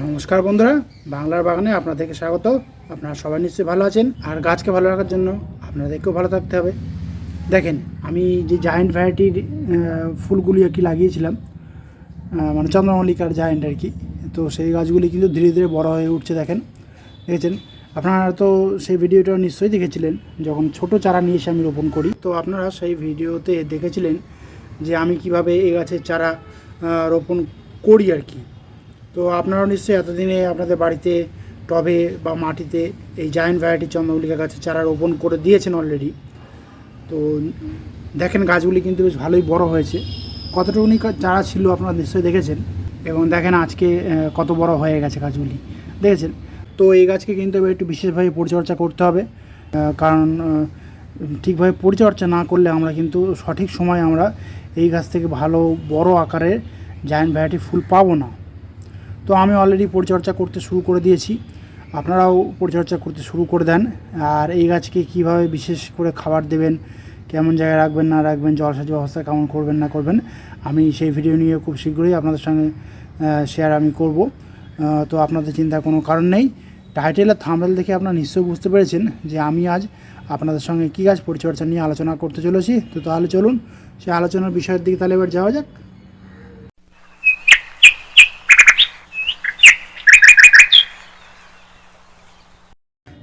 নমস্কার বন্ধুরা, বাংলার বাগানে আপনাদেরকে স্বাগত। আপনারা সবাই নিশ্চয়ই ভালো আছেন, আর গাছকে ভালো রাখার জন্য আপনাদেরকেও ভালো থাকতে হবে। দেখেন, আমি যে জায়েন্ট ভ্যারাইটির ফুলগুলি আর কি লাগিয়েছিলাম মানে চন্দ্রমল্লিকার জায়েন্ট আর কি, তো সেই গাছগুলি কিন্তু ধীরে ধীরে বড় হয়ে উঠছে, দেখেন। দেখেছেন? আপনারা তো সেই ভিডিওটা নিশ্চয়ই দেখেছিলেন, যখন ছোট চারা নিয়ে এসে আমি রোপণ করি। তো আপনারা সেই ভিডিওতে দেখেছিলেন যে আমি কীভাবে এই গাছের চারা রোপণ করি আর কি। তো আপনারাও নিশ্চয়ই এতদিনে আপনাদের বাড়িতে টবে বা মাটিতে এই জায়েন্ট ভ্যারাইটি চন্দ্রমল্লিকা গাছের চারা রোপণ করে দিয়েছেন অলরেডি তো দেখেন গাছগুলি কিন্তু বেশ ভালোই বড় হয়েছে। কতটুকুনি চারা ছিল আপনারা নিশ্চয়ই দেখেছেন। এবং দেখেন আজকে কত বড় হয়ে গেছে গাছগুলি। দেখেছেন? তো এই গাছকে কিন্তু এবার একটু বিশেষভাবে পরিচর্যা করতে হবে। কারণ ঠিকভাবে পরিচর্যা না করলে আমরা কিন্তু সঠিক সময় আমরা এই গাছ থেকে ভালো বড় আকারের জায়েন্ট ভ্যারাইটি ফুল পাবো না। তো আমি অলরেডি পরিচর্যা করতে শুরু করে দিয়েছি। আপনারাও পরিচর্যা করতে শুরু করে দেন। আর এই গাছকে কীভাবে বিশেষ করে খাবার দেবেন, কেমন জায়গায় রাখবেন, না রাখবেন জলসেচ ব্যবস্থা কেমন করবেন, না করবেন, আমি সেই ভিডিও নিয়ে খুব শীঘ্রই আপনাদের সঙ্গে শেয়ার আমি করব। তো আপনাদের চিন্তার কোনো কারণ নেই। টাইটেল আর দেখে আপনারা নিশ্চয়ই বুঝতে পেরেছেন যে আমি আজ আপনাদের সঙ্গে কী গাছ পরিচর্যা নিয়ে আলোচনা করতে চলেছি। তো তাহলে চলুন সেই আলোচনার বিষয়ের দিকে তাহলে এবার যাওয়া যাক।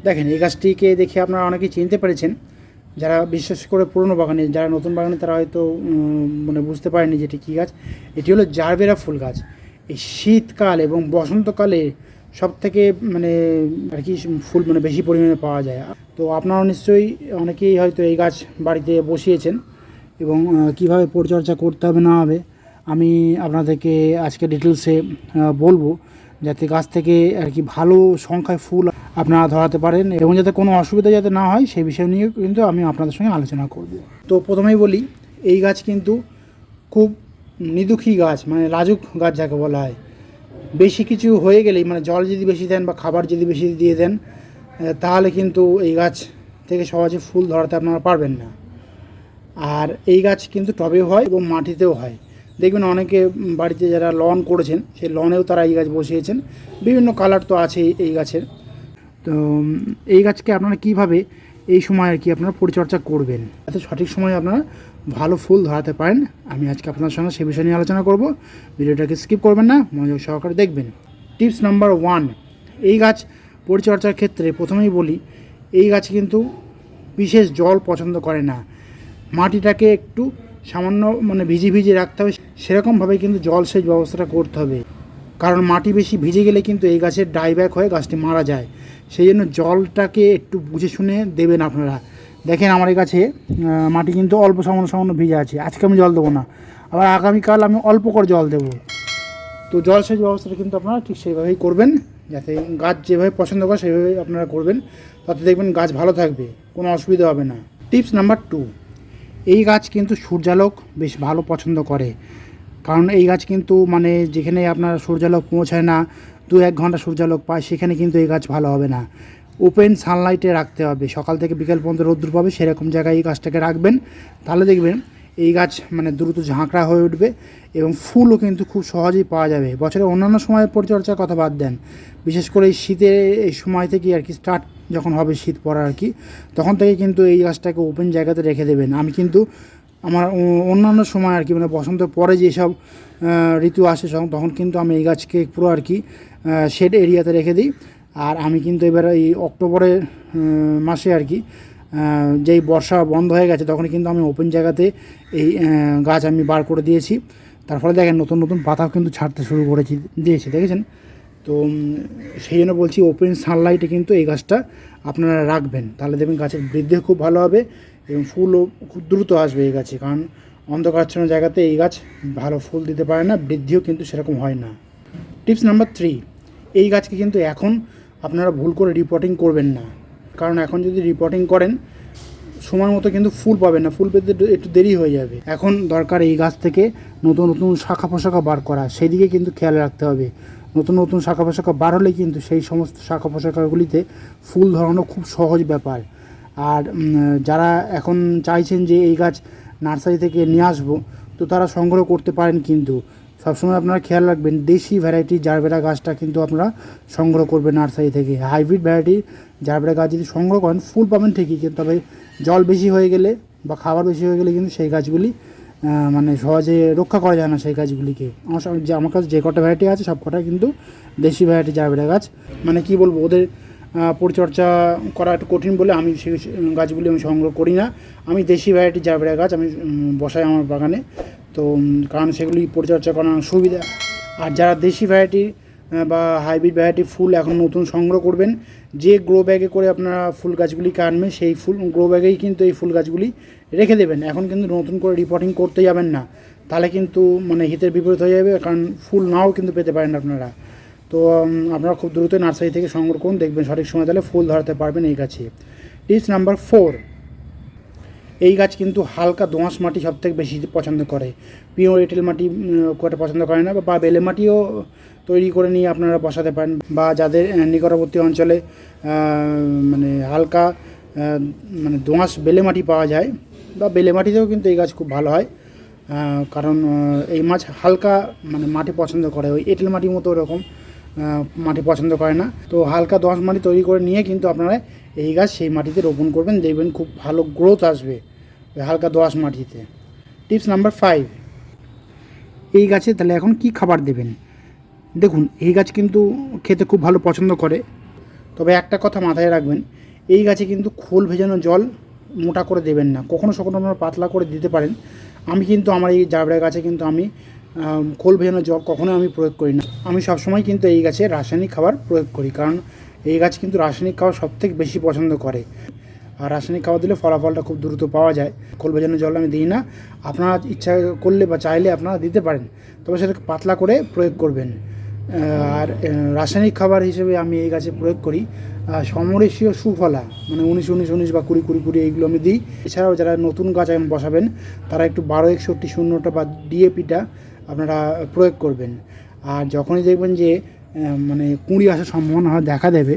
দেখেন, এই গাছটিকে দেখে আপনারা অনেকেই চিনতে পেরেছেন। যারা বিশেষ করে পুরনো বাগানে, যারা নতুন বাগানে, তারা হয়তো মানে বুঝতে পারেনি যে এটি কী গাছ। এটি হলো জারবেরা ফুল গাছ। এই শীতকাল এবং বসন্তকালে সব থেকে মানে আর কি, ফুল মানে বেশি পরিমাণে পাওয়া যায়। তো আপনারা নিশ্চয়ই অনেকেই হয়তো এই গাছ বাড়িতে বসিয়েছেন এবং কীভাবে পরিচর্যা করতে হবে, না হবে, আমি আপনাদেরকে আজকে ডিটেলসে বলব। যাতে গাছ থেকে আর কি ভালো সংখ্যায় ফুল আপনারা ধরাতে পারেন এবং যাতে কোনো অসুবিধা যাতে না হয়, সেই বিষয় নিয়ে কিন্তু আমি আপনাদের সঙ্গে আলোচনা করব। তো প্রথমেই বলি, এই গাছ কিন্তু খুব নিদুখী গাছ মানে লাজুক গাছ যাকে বলা হয়। বেশি কিছু হয়ে গেলেই মানে জল যদি বেশি দেন বা খাবার যদি বেশি দিয়ে দেন তাহলে কিন্তু এই গাছ থেকে সহজে ফুল ধরাতে আপনারা পারবেন না। আর এই গাছ কিন্তু টবেও হয় এবং মাটিতেও হয়। দেখবেন অনেকে বাড়িতে যারা লন করেছেন, সেই লনেও তারা এই গাছ বসিয়েছেন। বিভিন্ন কালার তো আছে এই গাছের। তো এই গাছকে আপনারা কীভাবে এই সময় আর কি আপনারা পরিচর্যা করবেন? যাতে সঠিক সময়ে আপনারা ভালো ফুল ধরাতে পারেন। আমি আজকে আপনার সঙ্গে সে বিষয় নিয়ে আলোচনা করব। ভিডিওটাকে স্কিপ করবেন না, মনোযোগ সহকারে দেখবেন। টিপস নাম্বার ওয়ান, এই গাছ পরিচর্যার ক্ষেত্রে প্রথমেই বলি, এই গাছ কিন্তু বিশেষ জল পছন্দ করে না। মাটিটাকে একটু সামান্য মানে ভিজে ভিজে রাখতে হবে, সেরকমভাবে কিন্তু জলসেচ ব্যবস্থাটা করতে হবে। কারণ মাটি বেশি ভিজে গেলে কিন্তু এই গাছের ডাইব্যাক হয়ে গাছটি মারা যায়। সেই জন্য জলটাকে একটু বুঝে শুনে দেবেন আপনারা। দেখেন আমার গাছে মাটি কিন্তু অল্প সামান্য সামান্য ভিজে আছে। আজকে আমি জল দেবো না। আবার আগামীকাল আমি অল্প করে জল দেবো। তো জলসেচ ব্যবস্থাটা কিন্তু আপনারা ঠিক সেইভাবেই করবেন, যাতে গাছ যেভাবে পছন্দ করে সেইভাবে আপনারা করবেন। তাতে দেখবেন গাছ ভালো থাকবে, কোনো অসুবিধা হবে না। টিপস নাম্বার টু, এই গাছ কিন্তু সূর্যালোক বেশ ভালো পছন্দ করে। কারণ এই গাছ কিন্তু মানে যেখানে আপনার সূর্যালোক পৌঁছায় না, দু এক ঘণ্টা সূর্যালোক পায়, সেখানে কিন্তু এই গাছ ভালো হবে না। ওপেন সানলাইটে রাখতে হবে। সকাল থেকে বিকেল পর্যন্ত রোদ্দুর পাবে, সেরকম জায়গায় এই গাছটাকে রাখবেন। তাহলে দেখবেন এই গাছ মানে দ্রুত ঝাঁকড়া হয়ে উঠবে এবং ফুলও কিন্তু খুব সহজেই পাওয়া যাবে। বছরের অন্যান্য সময় পরিচর্যার কথা বাদ দেন। বিশেষ করে এই শীতে এই সময় থেকে আর কি স্টার্ট যখন হবে শীত পড়া আর কি, তখন থেকে কিন্তু এই গাছটাকে ওপেন জায়গাতে রেখে দেবেন। আমি কিন্তু আমার অন্যান্য সময় আর কি মানে বসন্তের পরে যেসব ঋতু আসে সব- তখন কিন্তু আমি এই গাছকে পুরো আর কি শেড এরিয়াতে রেখে দিই। আর আমি কিন্তু এবার এই অক্টোবরের মাসে আর কি যেই বর্ষা বন্ধ হয়ে গেছে তখন কিন্তু আমি ওপেন জায়গাতে এই গাছ আমি বার করে দিয়েছি। তার ফলে দেখেন নতুন নতুন পাতাও কিন্তু ছাড়তে শুরু করেছি, দিয়েছি, দেখেছেন? তো সেই জন্য বলছি ওপেন সানলাইটে কিন্তু এই গাছটা আপনারা রাখবেন। তাহলে দেখবেন গাছের বৃদ্ধিও খুব ভালো হবে। এবং ফুলও খুব দ্রুত আসবে এই গাছে, কারণ অন্ধকারাচ্ছন্ন জায়গাতে এই গাছ ভালো ফুল দিতে পারে না, বৃদ্ধিও কিন্তু সেরকম হয় না। টিপস নাম্বার থ্রি, এই গাছকে কিন্তু এখন আপনারা ভুল করে রিপোর্টিং করবেন না। কারণ এখন যদি রিপোর্টিং করেন, সময় মতো কিন্তু ফুল পাবেন না, ফুল পেতে একটু- দেরি হয়ে যাবে। এখন দরকার এই গাছ থেকে নতুন নতুন শাখা পোশাখা বার করা সেই দিকে কিন্তু খেয়াল রাখতে হবে। নতুন নতুন শাখা পোশাখা বার হলে কিন্তু সেই সমস্ত শাখা পোশাখাগুলিতে ফুল ধরানো খুব সহজ ব্যাপার। আর যারা এখন চাইছেন যে এই গাছ নার্সারি থেকে নিয়ে আসব, তো তারা সংগ্রহ করতে পারেন কিন্তু। সবসময় আপনারা খেয়াল রাখবেন, দেশি ভ্যারাইটি জারবেরা গাছটা কিন্তু আপনারা সংগ্রহ করবেন নার্সারি থেকে। হাইব্রিড ভ্যারাইটি জারবেরা গাছ যদি সংগ্রহ করেন, ফুল পাবেন ঠিকই, কিন্তু তবে জল বেশি হয়ে গেলে বা খাবার বেশি হয়ে গেলে কিন্তু সেই গাছগুলি মানে সহজে রক্ষা করা যায় না সেই গাছগুলিকে। আমার যে আমার কাছে যে কটা ভ্যারাইটি আছে, সব কটা কিন্তু দেশি ভ্যারাইটি জারবেরা গাছ। মানে কি বলব, ওদের পরিচর্যা করা একটু কঠিন বলে আমি সেই গাছগুলি আমি সংগ্রহ করি না। আমি দেশি ভ্যারাইটি জারবেরা গাছ আমি বসাই আমার বাগানে। তো কারণ সেগুলি পরিচর্যা করার সুবিধা। আর যারা দেশি ভ্যারাইটি বা হাইব্রিড ভ্যারাইটি ফুল এখন নতুন সংগ্রহ করবেন, যে গ্রো ব্যাগে করে আপনারা ফুল গাছগুলিকে আনবেন সেই ফুল গ্রো ব্যাগেই কিন্তু এই ফুল গাছগুলি রেখে দেবেন। এখন কিন্তু নতুন করে রিপোর্টিং করতে যাবেন না। তাহলে কিন্তু মানে হিতের বিপরীত হয়ে যাবে, কারণ ফুল নাও কিন্তু পেতে পারেন আপনারা। তো আপনারা খুব দ্রুত নার্সারি থেকে সংগ্রহ করুন, দেখবেন সঠিক সময় তাহলে ফুল ধরাতে পারবেন এই গাছে। টিপস নাম্বার ফোর এই গাছ কিন্তু হালকা দোঁয়াশ মাটি সব থেকে বেশি পছন্দ করে। পিওর এঁটেল মাটি খুব একটা পছন্দ করে না, বা বেলে মাটিও তৈরি করে নিয়ে আপনারা বসাতে পারেন, বা যাদের নিকটবর্তী অঞ্চলে মানে হালকা মানে দোঁয়াশ বেলে মাটি পাওয়া যায়, বা বেলে মাটিতেও কিন্তু এই গাছ খুব ভালো হয় কারণ এই মাছ হালকা মানে মাটি পছন্দ করে, ওই এঁটেল মাটির মতো ওরকম। মাটি পছন্দ করে না। তো হালকা দোঁয়াশ মাটি তৈরি করে নিয়ে কিন্তু আপনারা এই গাছ সেই মাটিতে রোপণ করবেন দেখবেন খুব ভালো গ্রোথ আসবে হালকা দোআঁশ মাটিতে। টিপস নাম্বার ফাইভ এই গাছে তাহলে এখন কি খাবার দেবেন? দেখুন এই গাছ কিন্তু খেতে খুব ভালো পছন্দ করে। তবে একটা কথা মাথায় রাখবেন এই গাছে কিন্তু খোল ভেজানো জল মোটা করে দেবেন না। কখনো কখনো আপনারা পাতলা করে দিতে পারেন। আমি কিন্তু আমার এই জাবড়া গাছে কিন্তু আম, খোল ভেজানো জল কখনো আমি প্রয়োগ করি না। আমি সবসময় কিন্তু এই গাছে রাসায়নিক খাবার প্রয়োগ করি, কারণ এই গাছ কিন্তু রাসায়নিক খাবার সবথেকে বেশি পছন্দ করে। আর রাসায়নিক খাবার দিলে ফলাফলটা খুব দ্রুত পাওয়া যায়। খোল ভেজানো জল আমি দিই না। আপনারা ইচ্ছা করলে বা চাইলে আপনারা দিতে পারেন, তবে সেটা পাতলা করে প্রয়োগ করবেন। আর রাসায়নিক খাবার হিসেবে আমি এই গাছে প্রয়োগ করি। সমরেশীয় সুফলা মানে উনিশ উনিশ উনিশ বা কুড়ি কুড়ি কুড়ি এইগুলো আমি দিই। এছাড়াও যারা নতুন গাছ এখন বসাবেন, তারা একটু বারো, একষট্টি, শূন্যটা বা ডিএপিটা আপনারা প্রয়োগ করবেন। আর যখনই দেখবেন যে মানে কুঁড়ি আসার সম্ভাবনা দেখা দেবে,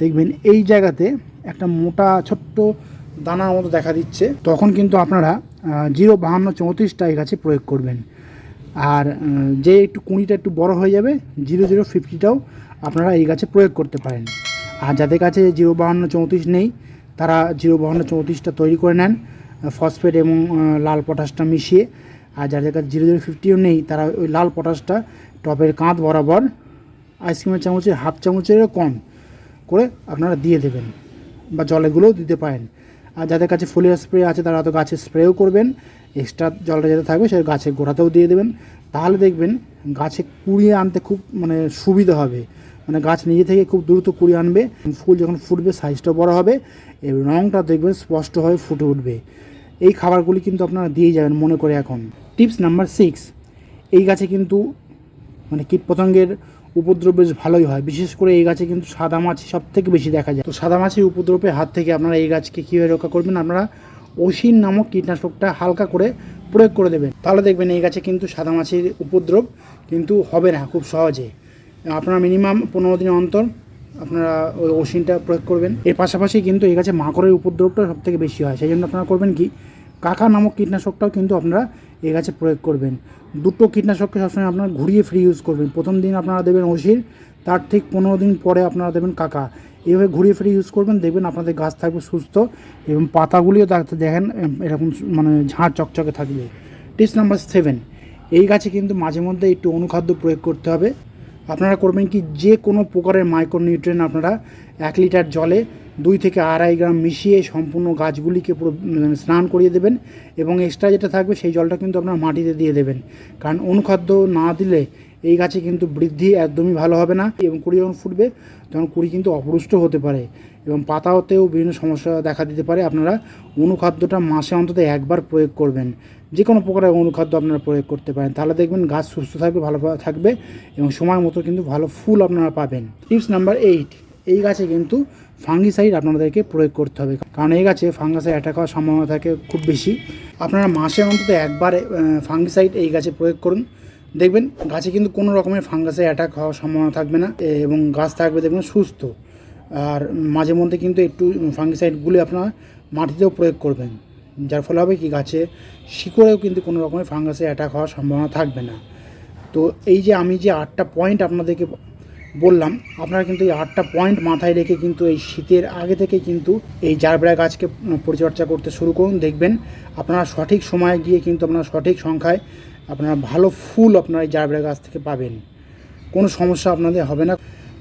দেখবেন এই জায়গাতে একটা মোটা ছোট্ট দানার মতো দেখা দিচ্ছে। তখন কিন্তু আপনারা জিরো বাহান্ন চৌত্রিশটা এই গাছে প্রয়োগ করবেন। আর যে একটু কুঁড়িটা একটু বড় হয়ে যাবে, জিরো জিরো ফিফটিটাও আপনারা এই গাছে প্রয়োগ করতে পারেন। আর যাদের কাছে জিরো বাহান্ন চৌত্রিশ নেই, তারা জিরো বাহান্ন চৌত্রিশটা তৈরি করে নেন, ফসফেট এবং লাল পটাশটা মিশিয়ে। আর যাদের কাছে জিরো জিরো ফিফটিও নেই, তারা ওই লাল পটাশটা টপের কাঁধ বরাবর আইসক্রিমের চামচের হাফ চামচেরও কম করে আপনারা দিয়ে দেবেন বা জলেগুলোও দিতে পারেন। আর যাদের কাছে ফোলিয়ার স্প্রে আছে, তারা তো গাছে স্প্রেও করবেন। এক্সট্রা জলটা যেটা থাকবে, সেটা গাছের গোড়াতেও দিয়ে দেবেন। তাহলে দেখবেন গাছে কুড়িয়ে আনতে খুব মানে সুবিধা হবে। মানে গাছ নিজে থেকে খুব দ্রুত কুড়িয়ে আনবে। ফুল যখন ফুটবে সাইজটা বড় হবে এবং রঙটা দেখবেন স্পষ্টভাবে ফুটে উঠবে। এই খাবারগুলি কিন্তু আপনারা দিয়ে যাবেন মনে করে এখন। টিপস নাম্বার সিক্স, এই গাছে কিন্তু মানে কীটপতঙ্গের উপদ্রব বেশ ভালোই হয়। বিশেষ করে এই গাছে কিন্তু সাদা মাছি সব থেকে বেশি দেখা যায়। তো সাদা মাছির উপদ্রবের হাত থেকে আপনারা এই গাছকে কীভাবে রক্ষা করবেন, আপনারা ওসিন নামক কীটনাশকটা হালকা করে প্রয়োগ করে দেবেন। তাহলে দেখবেন এই গাছে কিন্তু সাদা মাছির উপদ্রব কিন্তু হবে না খুব সহজে। আপনারা মিনিমাম পনেরো দিন অন্তর আপনারা ওই ওসিনটা প্রয়োগ করবেন। এর পাশাপাশি কিন্তু এই গাছে মাকড়ের উপদ্রবটা সব থেকে বেশি হয়। সেই জন্য আপনারা করবেন কি, কাকা নামক কীটনাশকটাও কিন্তু আপনারা এই গাছে প্রয়োগ করবেন। দুটো কীটনাশককে সবসময় আপনারা ঘুরিয়ে ফ্রি ইউজ করবেন। প্রথম দিন আপনারা দেবেন ওষির তার ঠিক পনেরো দিন পরে আপনারা দেবেন কাকা। এভাবে ঘুরিয়ে ফিরে ইউজ করবেন, দেখবেন আপনাদের গাছ থাকবে সুস্থ এবং পাতাগুলিও দেখতে দেখেন এরকম মানে ঝাড় চকচকে থাকবে। টিপস নাম্বার সেভেন এই গাছে কিন্তু মাঝে মধ্যে একটু অনুখাদ্য প্রয়োগ করতে হবে। আপনারা করবেন কি যে কোনো প্রকারের মাইক্রোনিউট্রিয়েন্ট আপনারা এক লিটার জলে দুই থেকে আড়াই গ্রাম মিশিয়ে সম্পূর্ণ গাছগুলিকে পুরো স্নান করিয়ে দেবেন এবং এক্সট্রা যেটা থাকবে সেই জলটা কিন্তু আপনারা মাটিতে দিয়ে দেবেন। কারণ অনুখাদ্য না দিলে এই গাছে কিন্তু বৃদ্ধি একদমই ভালো হবে না এবং কুড়ি যখন ফুটবে, তখন কুড়ি কিন্তু অপুষ্ট হতে পারে এবং পাতাতেও বিভিন্ন সমস্যা দেখা দিতে পারে। আপনারা অনুখাদ্যটা মাসে অন্তত একবার প্রয়োগ করবেন। যে কোনো প্রকারের অনুখাদ্য আপনারা প্রয়োগ করতে পারেন। তাহলে দেখবেন গাছ সুস্থ থাকবে, ভালো থাকবে এবং সময় মতো কিন্তু ভালো ফুল আপনারা পাবেন। টিপস নাম্বার এইট, এই গাছে কিন্তু ফাঙ্গিসাইড আপনাদেরকে প্রয়োগ করতে হবে। কারণ এই গাছে ফাঙ্গাসে অ্যাটাক হওয়ার সম্ভাবনা থাকে খুব বেশি। আপনারা মাসে অন্তত একবার ফাঙ্গিসাইড এই গাছে প্রয়োগ করুন। দেখবেন গাছে কিন্তু কোনো রকমের ফাঙ্গাসে অ্যাটাক হওয়ার সম্ভাবনা থাকবে না এবং গাছ থাকবে দেখবেন সুস্থ। আর মাঝে মধ্যে কিন্তু একটু ফাঙ্গিসাইডগুলি আপনারা মাটিতেও প্রয়োগ করবেন। যার ফলে হবে কি, গাছে শিকড়েও কিন্তু কোনো রকমের ফাঙ্গাসে অ্যাটাক হওয়ার সম্ভাবনা থাকবে না। তো এই যে আমি যে আটটা পয়েন্ট আপনাদেরকে বললাম, আপনারা কিন্তু এই আটটা পয়েন্ট মাথায় রেখে কিন্তু এই শীতের আগে থেকে কিন্তু এই জারবেড়া গাছকে পরিচর্যা করতে শুরু করুন। দেখবেন আপনারা সঠিক সময়ে গিয়ে কিন্তু আপনারা সঠিক সংখ্যায় আপনারা ভালো ফুল আপনারা এই জারবেড়া গাছ থেকে পাবেন। কোনো সমস্যা আপনাদের হবে না।